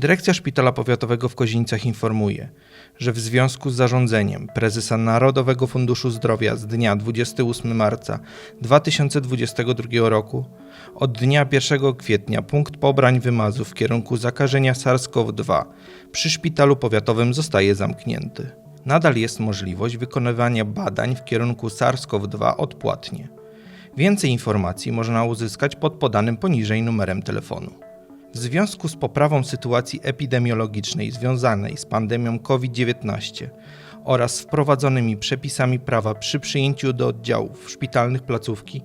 Dyrekcja Szpitala Powiatowego w Kozińcach informuje, że w związku z zarządzeniem prezesa Narodowego Funduszu Zdrowia z dnia 28 marca 2022 roku od dnia 1 kwietnia punkt pobrań wymazów w kierunku zakażenia SARS-CoV-2 przy Szpitalu Powiatowym zostaje zamknięty. Nadal jest możliwość wykonywania badań w kierunku SARS-CoV-2 odpłatnie. Więcej informacji można uzyskać pod podanym poniżej numerem telefonu. W związku z poprawą sytuacji epidemiologicznej związanej z pandemią COVID-19 oraz wprowadzonymi przepisami prawa przy przyjęciu do oddziałów szpitalnych placówki,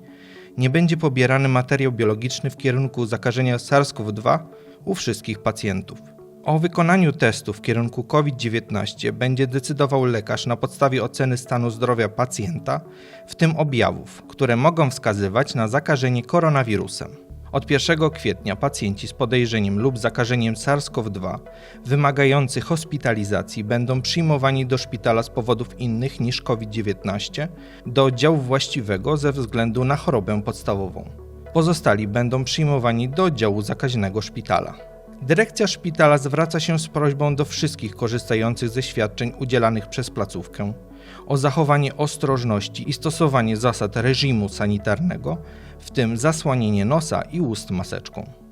nie będzie pobierany materiał biologiczny w kierunku zakażenia SARS-CoV-2 u wszystkich pacjentów. O wykonaniu testu w kierunku COVID-19 będzie decydował lekarz na podstawie oceny stanu zdrowia pacjenta, w tym objawów, które mogą wskazywać na zakażenie koronawirusem. Od 1 kwietnia pacjenci z podejrzeniem lub zakażeniem SARS-CoV-2 wymagający hospitalizacji będą przyjmowani do szpitala z powodów innych niż COVID-19 do oddziału właściwego ze względu na chorobę podstawową. Pozostali będą przyjmowani do oddziału zakaźnego szpitala. Dyrekcja szpitala zwraca się z prośbą do wszystkich korzystających ze świadczeń udzielanych przez placówkę o zachowanie ostrożności i stosowanie zasad reżimu sanitarnego, w tym zasłanianie nosa i ust maseczką.